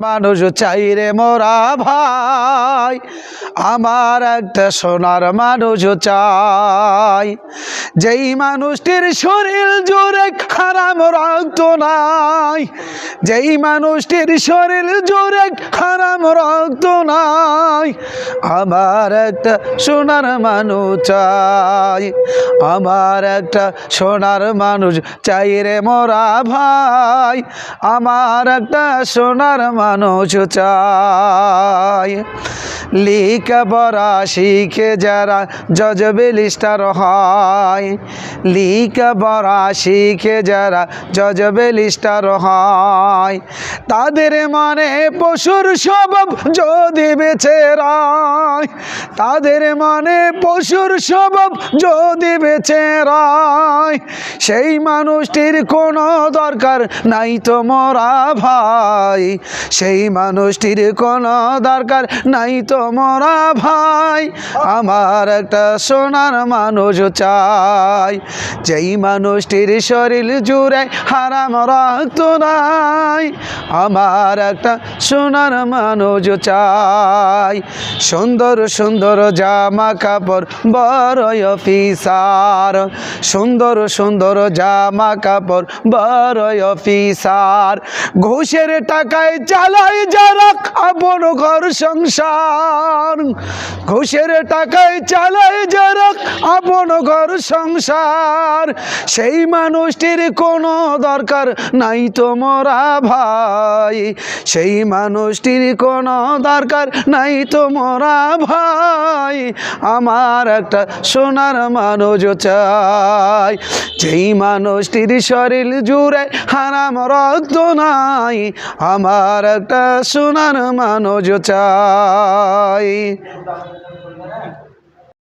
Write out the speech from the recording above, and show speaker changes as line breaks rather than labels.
মানুষ চাই রে মোরা ভাই। আমার একটা সোনার মানুষ চাই। যেই মানুষটির শরীর জোরে খারাপ রক্ত নাই। যেই মানুষটির শরীর জোরে খারাপ রক্ত নাই, আমার একটা সোনার মানুষ চাই, আমার একটা সোনার মানুষ চাই রে মোরা ভাই, আমার একটা সোনার মানুষ চাই। লিখা পড়া শিখে যারা জজবেলিস্টার হয়, লিখা পড়া শিখে যারা জজবেলিস্টার হয়, তাদের মনে পশুর স্বভাব যদি বেছে রায়, তাদের মনে পশুর স্বভাব যদি বেছে রায়, সেই মানুষটির কোনো দরকার নাই তো মরা ভাই। সেই মানুষটির কোনো দরকার নাই তো মরা ভাই। আমার একটা সোনার মানুষ চাই, যেই মানুষটির শরীর জুড়ে হারাম রক্ত নাই। আমার একটা সোনার মানুষ চাই। সুন্দর সুন্দর জামা কাপড় বড় অফিসার। সুন্দর সুন্দর জামা কাপড় বড় অফিসার। ঘুষের টাকায় চালাই যারা আপন ঘর সংসার। ঘুষের টাকায় চালাই যারা আপন ঘর সংসার। সেই মানুষটির কোনো দরকার নাই তো মরা ভাই। সেই মানুষটির কোনো দরকার নাই তো মোরা ভাই। আমার একটা সোনার মানুষ চাই। যেই মানুষটির শরীর জুড়ে হারাম রক্ত নাই, আমার একটা সোনার মানুষ চাই।